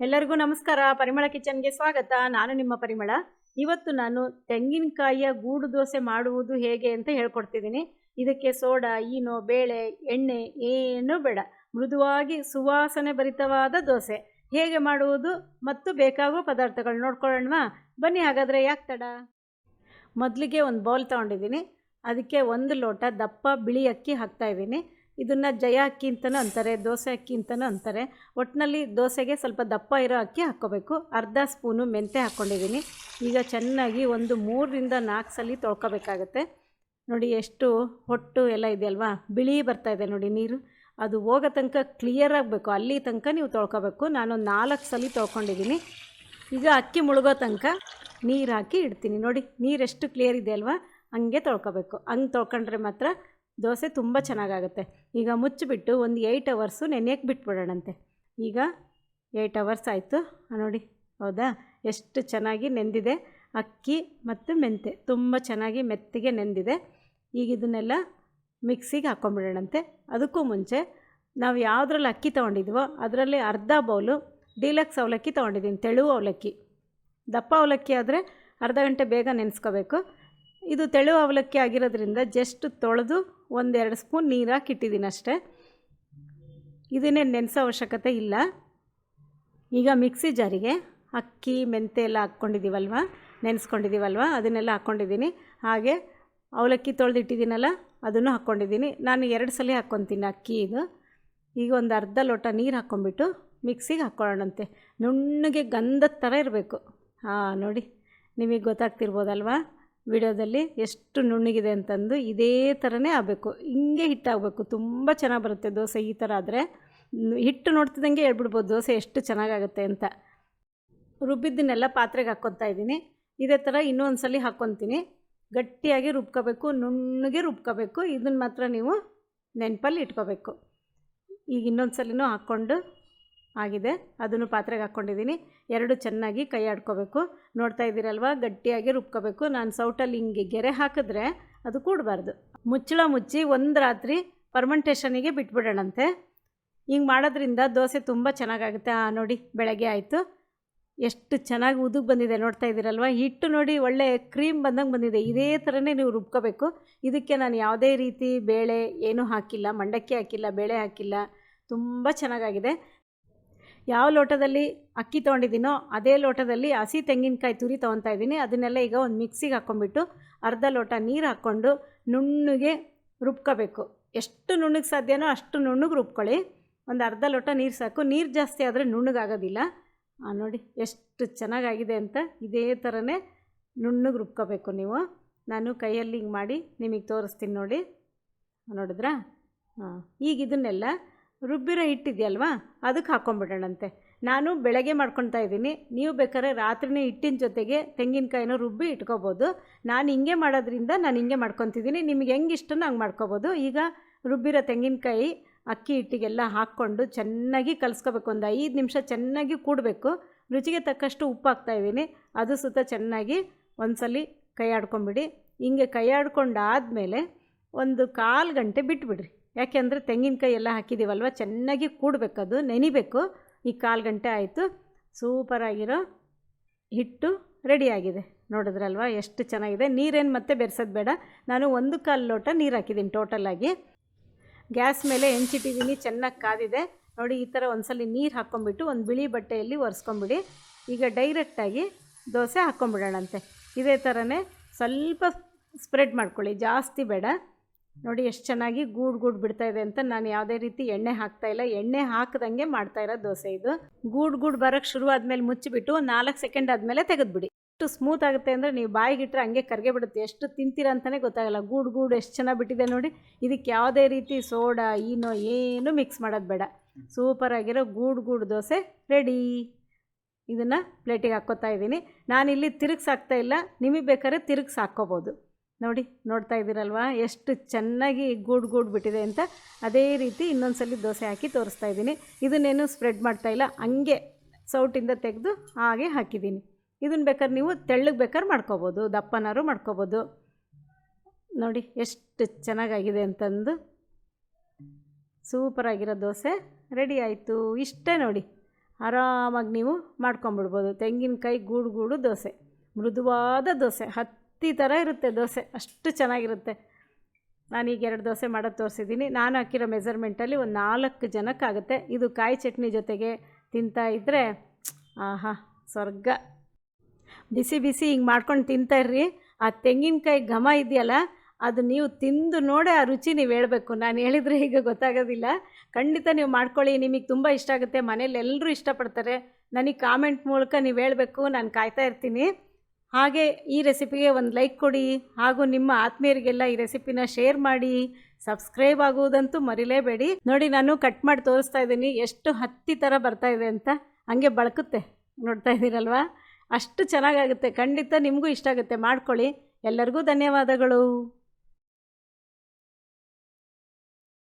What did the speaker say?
ಎಲ್ಲರಿಗೂ ನಮಸ್ಕಾರ. ಪರಿಮಳ ಕಿಚನ್ಗೆ ಸ್ವಾಗತ. ನಾನು ನಿಮ್ಮ ಪರಿಮಳ. ಇವತ್ತು ನಾನು ತೆಂಗಿನಕಾಯಿಯ ಗೂಡು ದೋಸೆ ಮಾಡುವುದು ಹೇಗೆ ಅಂತ ಹೇಳ್ಕೊಡ್ತಿದ್ದೀನಿ. ಇದಕ್ಕೆ ಸೋಡಾ, ಈನೋ, ಬೇಳೆ, ಎಣ್ಣೆ, ಏನೂ ಬೇಡ. ಮೃದುವಾಗಿ ಸುವಾಸನೆ ಭರಿತವಾದ ದೋಸೆ. ಹೇಗೆ ಮಾಡುವುದು ಮತ್ತು ಬೇಕಾಗುವ ಪದಾರ್ಥಗಳು ನೋಡ್ಕೊಳ್ಳೋಣವಾ? ಬನ್ನಿ ಹಾಗಾದರೆ ಯಾಕೆ ತಡ? ಮೊದಲಿಗೆ ಒಂದು ಬೌಲ್ ತೊಗೊಂಡಿದ್ದೀನಿ. ಅದಕ್ಕೆ ಒಂದು ಲೋಟ ದಪ್ಪ ಬಿಳಿ ಅಕ್ಕಿ ಹಾಕ್ತಾಯಿದ್ದೀನಿ ಇದನ್ನು ಜಯ ಅಕ್ಕಿ ಅಂತಲೂ ಅಂತಾರೆ, ದೋಸೆ ಅಕ್ಕಿ ಅಂತಲೂ ಅಂತಾರೆ. ಒಟ್ಟಿನಲ್ಲಿ ದೋಸೆಗೆ ಸ್ವಲ್ಪ ದಪ್ಪ ಇರೋ ಅಕ್ಕಿ ಹಾಕ್ಕೋಬೇಕು. ಅರ್ಧ ಸ್ಪೂನು ಮೆಂತೆ ಹಾಕ್ಕೊಂಡಿದ್ದೀನಿ. ಈಗ ಚೆನ್ನಾಗಿ ಒಂದು ಮೂರರಿಂದ ನಾಲ್ಕು ಸಲ ತೊಳ್ಕೊಬೇಕಾಗತ್ತೆ. ನೋಡಿ ಎಷ್ಟು ಹೊಟ್ಟು ಎಲ್ಲ ಇದೆಯಲ್ವಾ? ಬಿಳಿ ಬರ್ತಾ ಇದೆ ನೋಡಿ ನೀರು. ಅದು ಹೋಗೋ ತನಕ ಕ್ಲಿಯರ್ ಆಗಬೇಕು. ಅಲ್ಲಿ ತನಕ ನೀವು ತೊಳ್ಕೊಬೇಕು. ನಾನು ನಾಲ್ಕು ಸಲ ತೊಳ್ಕೊಂಡಿದ್ದೀನಿ. ಈಗ ಅಕ್ಕಿ ಮುಳುಗೋ ತನಕ ನೀರು ಹಾಕಿ ಇಡ್ತೀನಿ. ನೋಡಿ, ನೀರೆಷ್ಟು ಕ್ಲಿಯರ್ ಇದೆ ಅಲ್ವಾ? ಹಂಗೆ ತೊಳ್ಕೊಬೇಕು. ಹಂಗೆ ತೊಳ್ಕೊಂಡ್ರೆ ಮಾತ್ರ ದೋಸೆ ತುಂಬ ಚೆನ್ನಾಗಾಗುತ್ತೆ. ಈಗ ಮುಚ್ಚಿಬಿಟ್ಟು ಒಂದು ಏಯ್ಟ್ ಅವರ್ಸು ನೆನೆಯಕ್ಕೆ ಬಿಟ್ಬಿಡೋಣಂತೆ. ಈಗ ಏಯ್ಟ್ ಅವರ್ಸ್ ಆಯಿತು. ನೋಡಿ, ಹೌದಾ? ಎಷ್ಟು ಚೆನ್ನಾಗಿ ನೆಂದಿದೆ. ಅಕ್ಕಿ ಮತ್ತು ಮೆಂತೆ ತುಂಬ ಚೆನ್ನಾಗಿ ಮೆತ್ತಿಗೆ ನೆಂದಿದೆ. ಈಗ ಇದನ್ನೆಲ್ಲ ಮಿಕ್ಸಿಗೆ ಹಾಕ್ಕೊಂಬಿಡೋಣಂತೆ. ಅದಕ್ಕೂ ಮುಂಚೆ ನಾವು ಯಾವುದ್ರಲ್ಲಿ ಅಕ್ಕಿ ತೊಗೊಂಡಿದ್ವೋ ಅದರಲ್ಲಿ ಅರ್ಧ ಬೌಲು ಡೀಲಕ್ಸ್ ಅವಲಕ್ಕಿ ತೊಗೊಂಡಿದ್ದೀನಿ, ತೆಳು ಅವಲಕ್ಕಿ. ದಪ್ಪ ಅವಲಕ್ಕಿ ಆದರೆ ಅರ್ಧ ಗಂಟೆ ಬೇಗ ನೆನೆಸ್ಕೋಬೇಕು. ಇದು ತೆಳು ಅವಲಕ್ಕಿ ಆಗಿರೋದ್ರಿಂದ ಜಸ್ಟ್ ತೊಳೆದು ಒಂದೆರಡು ಸ್ಪೂನ್ ನೀರು ಹಾಕಿ ಇಟ್ಟಿದ್ದೀನಿ ಅಷ್ಟೇ. ಇದನ್ನೇ ನೆನೆಸೋ ಅವಶ್ಯಕತೆ ಇಲ್ಲ. ಈಗ ಮಿಕ್ಸಿ ಜಾರಿಗೆ ಅಕ್ಕಿ, ಮೆಂತೆ ಎಲ್ಲ ಹಾಕ್ಕೊಂಡಿದ್ದೀವಲ್ವ? ನೆನೆಸ್ಕೊಂಡಿದ್ದೀವಲ್ವ? ಅದನ್ನೆಲ್ಲ ಹಾಕ್ಕೊಂಡಿದ್ದೀನಿ. ಹಾಗೆ ಅವಲಕ್ಕಿ ತೊಳೆದಿಟ್ಟಿದ್ದೀನಲ್ಲ, ಅದನ್ನು ಹಾಕ್ಕೊಂಡಿದ್ದೀನಿ. ನಾನು ಎರಡು ಸಲ ಹಾಕ್ಕೊತೀನಿ ಅಕ್ಕಿ ಇದು. ಈಗ ಒಂದು ಅರ್ಧ ಲೋಟ ನೀರು ಹಾಕ್ಕೊಂಬಿಟ್ಟು ಮಿಕ್ಸಿಗೆ ಹಾಕ್ಕೊಳ್ಳೋಣಂತೆ. ನುಣ್ಣಗೆ ಗಂಧದ ಥರ ಇರಬೇಕು. ಹಾಂ, ನೋಡಿ, ನಿಮಗೆ ಗೊತ್ತಾಗ್ತಿರ್ಬೋದಲ್ವಾ? ವಿಡಿಯೋದಲ್ಲಿ ಎಷ್ಟು ನುಣ್ಣಗಿದೆ ಅಂತಂದು ಇದೇ ಥರನೇ ಆಗಬೇಕು. ಹಿಂಗೆ ಹಿಟ್ಟಾಗಬೇಕು ತುಂಬ ಚೆನ್ನಾಗಿ ಬರುತ್ತೆ ದೋಸೆ ಈ ಥರ ಆದರೆ. ಹಿಟ್ಟು ನೋಡ್ತಿದ್ದಂಗೆ ಹೇಳ್ಬಿಡ್ಬೋದು ದೋಸೆ ಎಷ್ಟು ಚೆನ್ನಾಗಾಗುತ್ತೆ ಅಂತ. ರುಬ್ಬಿದ್ದನ್ನೆಲ್ಲ ಪಾತ್ರೆಗೆ ಹಾಕ್ಕೊತಾ ಇದ್ದೀನಿ. ಇದೇ ಥರ ಇನ್ನೊಂದು ಸಲ ಹಾಕ್ಕೊತೀನಿ. ಗಟ್ಟಿಯಾಗಿ ರುಬ್ಕೋಬೇಕು, ನುಣ್ಣಗೆ ರುಬ್ಕೋಬೇಕು. ಇದನ್ನು ಮಾತ್ರ ನೀವು ನೆನಪಲ್ಲಿ ಇಟ್ಕೋಬೇಕು. ಈಗ ಇನ್ನೊಂದು ಸಲಿನೂ ಹಾಕ್ಕೊಂಡು ಆಗಿದೆ. ಅದನ್ನು ಪಾತ್ರೆಗೆ ಹಾಕ್ಕೊಂಡಿದ್ದೀನಿ. ಎರಡು ಚೆನ್ನಾಗಿ ಕೈ ಆಡ್ಕೋಬೇಕು. ನೋಡ್ತಾ ಇದ್ದೀರಲ್ವ? ಗಟ್ಟಿಯಾಗಿ ರುಬ್ಕೋಬೇಕು. ನಾನು ಸೌಟಲ್ಲಿ ಹಿಂಗೆ ಗೆರೆ ಹಾಕಿದ್ರೆ ಅದು ಕೂಡಬಾರ್ದು. ಮುಚ್ಚಳ ಮುಚ್ಚಿ ಒಂದು ರಾತ್ರಿ ಫರ್ಮೆಂಟೇಷನಿಗೆ ಬಿಟ್ಬಿಡೋಣಂತೆ. ಹಿಂಗೆ ಮಾಡೋದ್ರಿಂದ ದೋಸೆ ತುಂಬ ಚೆನ್ನಾಗಾಗುತ್ತೆ. ನೋಡಿ, ಬೆಳಗ್ಗೆ ಆಯಿತು. ಎಷ್ಟು ಚೆನ್ನಾಗಿ ಉದುಗ್ ಬಂದಿದೆ ನೋಡ್ತಾ ಇದ್ದೀರಲ್ವ? ಹಿಟ್ಟು ನೋಡಿ ಒಳ್ಳೆ ಕ್ರೀಮ್ ಬಂದಂಗೆ ಬಂದಿದೆ. ಇದೇ ಥರನೇ ನೀವು ರುಬ್ಕೋಬೇಕು. ಇದಕ್ಕೆ ನಾನು ಯಾವುದೇ ರೀತಿ ಬೇಳೆ ಏನೂ ಹಾಕಿಲ್ಲ. ಮಂಡಕ್ಕಿ ಹಾಕಿಲ್ಲ, ಬೇಳೆ ಹಾಕಿಲ್ಲ. ತುಂಬ ಚೆನ್ನಾಗಾಗಿದೆ. ಯಾವ ಲೋಟದಲ್ಲಿ ಅಕ್ಕಿ ತೊಗೊಂಡಿದ್ದೀನೋ ಅದೇ ಲೋಟದಲ್ಲಿ ಹಸಿ ತೆಂಗಿನಕಾಯಿ ತುರಿ ತೊಗೊತಾ ಇದ್ದೀನಿ. ಅದನ್ನೆಲ್ಲ ಈಗ ಒಂದು ಮಿಕ್ಸಿಗೆ ಹಾಕ್ಕೊಂಡ್ಬಿಟ್ಟು ಅರ್ಧ ಲೋಟ ನೀರು ಹಾಕ್ಕೊಂಡು ನುಣ್ಣಗೆ ರುಬ್ಕೋಬೇಕು. ಎಷ್ಟು ನುಣ್ಣಗೆ ಸಾಧ್ಯನೋ ಅಷ್ಟು ನುಣ್ಣಗೆ ರುಬ್ಕೊಳ್ಳಿ. ಒಂದು ಅರ್ಧ ಲೋಟ ನೀರು ಸಾಕು. ನೀರು ಜಾಸ್ತಿ ಆದರೆ ನುಣ್ಣಗಾಗೋದಿಲ್ಲ. ನೋಡಿ ಎಷ್ಟು ಚೆನ್ನಾಗಾಗಿದೆ ಅಂತ ಇದೇ ಥರನೇ ನುಣ್ಣಗೆ ರುಬ್ಕೋಬೇಕು ನೀವು. ನಾನು ಕೈಯಲ್ಲಿ ಹಿಂಗೆ ಮಾಡಿ ನಿಮಗೆ ತೋರಿಸ್ತೀನಿ ನೋಡಿ. ನೋಡಿದ್ರಾ? ಹಾಂ ಈಗ ಇದನ್ನೆಲ್ಲ ರುಬ್ಬಿರೋ ಹಿಟ್ಟಿದೆಯಲ್ವಾ? ಅದಕ್ಕೆ ಹಾಕ್ಕೊಂಬಿಡೋಣಂತೆ ನಾನು ಬೆಳಗ್ಗೆ ಮಾಡ್ಕೊತಾ ಇದ್ದೀನಿ. ನೀವು ಬೇಕಾದ್ರೆ ರಾತ್ರಿನೇ ಹಿಟ್ಟಿನ ಜೊತೆಗೆ ತೆಂಗಿನಕಾಯಿನೂ ರುಬ್ಬಿ ಇಟ್ಕೋಬೋದು. ನಾನು ಹಿಂಗೆ ಮಾಡೋದ್ರಿಂದ ನಾನು ಹಿಂಗೆ ಮಾಡ್ಕೊತಿದ್ದೀನಿ. ನಿಮಗೆ ಹೆಂಗೆ ಇಷ್ಟನೋ ಹಂಗೆ ಮಾಡ್ಕೋಬೋದು. ಈಗ ರುಬ್ಬಿರೋ ತೆಂಗಿನಕಾಯಿ ಅಕ್ಕಿ ಹಿಟ್ಟಿಗೆಲ್ಲ ಹಾಕ್ಕೊಂಡು ಚೆನ್ನಾಗಿ ಕಲಿಸ್ಕೋಬೇಕು. ಒಂದು ಐದು ನಿಮಿಷ ಚೆನ್ನಾಗಿ ಕೂಡಬೇಕು. ರುಚಿಗೆ ತಕ್ಕಷ್ಟು ಉಪ್ಪು ಹಾಕ್ತಾಯಿದ್ದೀನಿ ಅದು ಸುತ್ತ ಚೆನ್ನಾಗಿ ಒಂದ್ಸಲಿ ಕೈ ಆಡ್ಕೊಂಬಿಡಿ ಹಿಂಗೆ ಕೈ ಆಡ್ಕೊಂಡಾದಮೇಲೆ ಒಂದು ಕಾಲು ಗಂಟೆ ಬಿಟ್ಬಿಡ್ರಿ. ಯಾಕೆಂದರೆ ತೆಂಗಿನಕಾಯಿ ಎಲ್ಲ ಹಾಕಿದ್ದೀವಲ್ವ? ಚೆನ್ನಾಗಿ ಕೂಡಬೇಕದು ನೆನಿಬೇಕು. ಈ ಕಾಲು ಗಂಟೆ ಆಯಿತು. ಸೂಪರಾಗಿರೋ ಹಿಟ್ಟು ರೆಡಿಯಾಗಿದೆ. ನೋಡಿದ್ರಲ್ವ? ಎಷ್ಟು ಚೆನ್ನಾಗಿದೆ. ನೀರೇನು ಮತ್ತೆ ಬೆರೆಸೋದು ಬೇಡ. ನಾನು ಒಂದು ಕಾಲು ಲೋಟ ನೀರು ಹಾಕಿದ್ದೀನಿ ಟೋಟಲಾಗಿ ಗ್ಯಾಸ್ ಮೇಲೆ ಹೆಂಚಿಟ್ಟಿದ್ದೀನಿ, ಚೆನ್ನಾಗಿ ಕಾದಿದೆ. ನೋಡಿ, ಈ ಥರ ಒಂದ್ಸಲಿ ನೀರು ಹಾಕ್ಕೊಂಬಿಟ್ಟು ಒಂದು ಬಿಳಿ ಬಟ್ಟೆಯಲ್ಲಿ ಒರೆಸ್ಕೊಂಬಿಡಿ. ಈಗ ಡೈರೆಕ್ಟಾಗಿ ದೋಸೆ ಹಾಕ್ಕೊಂಬಿಡೋಣಂತೆ ಇದೇ ಥರನೇ ಸ್ವಲ್ಪ ಸ್ಪ್ರೆಡ್ ಮಾಡ್ಕೊಳ್ಳಿ. ಜಾಸ್ತಿ ಬೇಡ. ನೋಡಿ ಎಷ್ಟು ಚೆನ್ನಾಗಿ ಗೂಡು ಗೂಡು ಬಿಡ್ತಾ ಇದೆ ಅಂತ ನಾನು ಯಾವುದೇ ರೀತಿ ಎಣ್ಣೆ ಹಾಕ್ತಾ ಇಲ್ಲ. ಎಣ್ಣೆ ಹಾಕದಂಗೆ ಮಾಡ್ತಾ ಇರೋ ದೋಸೆ ಇದು. ಗೂಡು ಗೂಡು ಬರೋಕ್ಕೆ ಶುರು ಆದಮೇಲೆ ಮುಚ್ಚಿಬಿಟ್ಟು ನಾಲ್ಕು ಸೆಕೆಂಡ್ ಆದಮೇಲೆ ತೆಗೆದುಬಿಡಿ. ಎಷ್ಟು ಸ್ಮೂತ್ ಆಗುತ್ತೆ ಅಂದರೆ ನೀವು ಬಾಯಿಗಿಟ್ರೆ ಹಂಗೆ ಕರ್ಗೆ ಬಿಡುತ್ತೆ. ಎಷ್ಟು ತಿಂತೀರ ಅಂತಲೇ ಗೊತ್ತಾಗಲ್ಲ. ಗೂಡು ಗೂಡು ಎಷ್ಟು ಚೆನ್ನಾಗಿ ಬಿಟ್ಟಿದೆ ನೋಡಿ. ಇದಕ್ಕೆ ಯಾವುದೇ ರೀತಿ ಸೋಡಾ, ಈನೋ ಏನು ಮಿಕ್ಸ್ ಮಾಡೋದು ಬೇಡ. ಸೂಪರಾಗಿರೋ ಗೂಡು ಗೂಡು ದೋಸೆ ರೆಡಿ ಇದನ್ನು ಪ್ಲೇಟಿಗೆ ಹಾಕ್ಕೋತಾ ಇದ್ದೀನಿ. ನಾನಿಲ್ಲಿ ತಿರುಗ್ಸಿ ಹಾಕ್ತಾ ಇಲ್ಲ. ನಿಮಗೆ ಬೇಕಾದ್ರೆ ತಿರುಗ್ಸಿ ನೋಡಿ, ನೋಡ್ತಾ ಇದ್ದೀರಲ್ವಾ? ಎಷ್ಟು ಚೆನ್ನಾಗಿ ಗೂಡು ಗೂಡು ಬಿಟ್ಟಿದೆ ಅಂತ. ಅದೇ ರೀತಿ ಇನ್ನೊಂದು ಸಲ ದೋಸೆ ಹಾಕಿ ತೋರಿಸ್ತಾ ಇದ್ದೀನಿ. ಇದನ್ನೇನು ಸ್ಪ್ರೆಡ್ ಮಾಡ್ತಾ ಇಲ್ಲ. ಹಂಗೆ ಸೌಟಿಂದ ತೆಗೆದು ಹಾಗೆ ಹಾಕಿದ್ದೀನಿ. ಇದನ್ನು ಬೇಕಾದ್ರೆ ನೀವು ತೆಳ್ಳಗೆ ಬೇಕಾದ್ರೆ ಮಾಡ್ಕೋಬೋದು ದಪ್ಪನಾರು ಮಾಡ್ಕೋಬೋದು. ನೋಡಿ, ಎಷ್ಟು ಚೆನ್ನಾಗಾಗಿದೆ ಅಂತಂದು. ಸೂಪರಾಗಿರೋ ದೋಸೆ ರೆಡಿ ಆಯಿತು. ಇಷ್ಟೇ ನೋಡಿ. ಆರಾಮಾಗಿ ನೀವು ಮಾಡ್ಕೊಂಬಿಡ್ಬೋದು. ತೆಂಗಿನಕಾಯಿ ಗೂಡು ಗೂಡು ದೋಸೆ. ಮೃದುವಾದ ದೋಸೆ. ಹತ್ತಿ ಥರ ಇರುತ್ತೆ ದೋಸೆ. ಅಷ್ಟು ಚೆನ್ನಾಗಿರುತ್ತೆ. ನಾನೀಗ ಎರಡು ದೋಸೆ ಮಾಡೋದು ತೋರಿಸಿದ್ದೀನಿ. ನಾನು ಹಾಕಿರೋ ಮೆಸರ್ಮೆಂಟಲ್ಲಿ ಒಂದು ನಾಲ್ಕು ಜನಕ್ಕಾಗುತ್ತೆ ಇದು ಕಾಯಿ ಚಟ್ನಿ ಜೊತೆಗೆ ತಿಂತಾ ಇದ್ದರೆ ಆಹಾ, ಸ್ವರ್ಗ. ಬಿಸಿ ಬಿಸಿ ಹಿಂಗೆ ಮಾಡ್ಕೊಂಡು ತಿಂತಾಯಿರ್ರಿ ಆ ತೆಂಗಿನಕಾಯಿ ಘಮ ಇದೆಯಲ್ಲ, ಅದು ನೀವು ತಿಂದು ನೋಡೇ ಆ ರುಚಿ ನೀವು ಹೇಳಬೇಕು. ನಾನು ಹೇಳಿದರೆ ಈಗ ಗೊತ್ತಾಗೋದಿಲ್ಲ. ಖಂಡಿತ ನೀವು ಮಾಡ್ಕೊಳ್ಳಿ. ನಿಮಗೆ ತುಂಬ ಇಷ್ಟ ಆಗುತ್ತೆ. ಮನೇಲಿ ಎಲ್ಲರೂ ಇಷ್ಟಪಡ್ತಾರೆ. ನನಗೆ ಕಾಮೆಂಟ್ ಮೂಲಕ ನೀವು ಹೇಳಬೇಕು. ನಾನು ಕಾಯ್ತಾ ಇರ್ತೀನಿ. ಹಾಗೆ ಈ ರೆಸಿಪಿಗೆ ಒಂದು ಲೈಕ್ ಕೊಡಿ ಹಾಗೂ ನಿಮ್ಮ ಆತ್ಮೀಯರಿಗೆಲ್ಲ ಈ ರೆಸಿಪಿನ ಶೇರ್ ಮಾಡಿ ಸಬ್ಸ್ಕ್ರೈಬ್ ಆಗುವುದಂತೂ ಮರಿಲೇಬೇಡಿ. ನೋಡಿ ನಾನು ಕಟ್ ಮಾಡಿ ತೋರಿಸ್ತಾ ಇದ್ದೀನಿ, ಎಷ್ಟು ಹತ್ತಿ ಥರ ಬರ್ತಾ ಇದೆ ಅಂತ. ಹಂಗೆ ಬಳಕುತ್ತೆ, ನೋಡ್ತಾ ಇದ್ದೀರಲ್ವಾ? ಅಷ್ಟು ಚೆನ್ನಾಗಾಗುತ್ತೆ, ಖಂಡಿತ ನಿಮಗೂ ಇಷ್ಟ ಆಗುತ್ತೆ, ಮಾಡ್ಕೊಳ್ಳಿ. ಎಲ್ಲರಿಗೂ ಧನ್ಯವಾದಗಳು.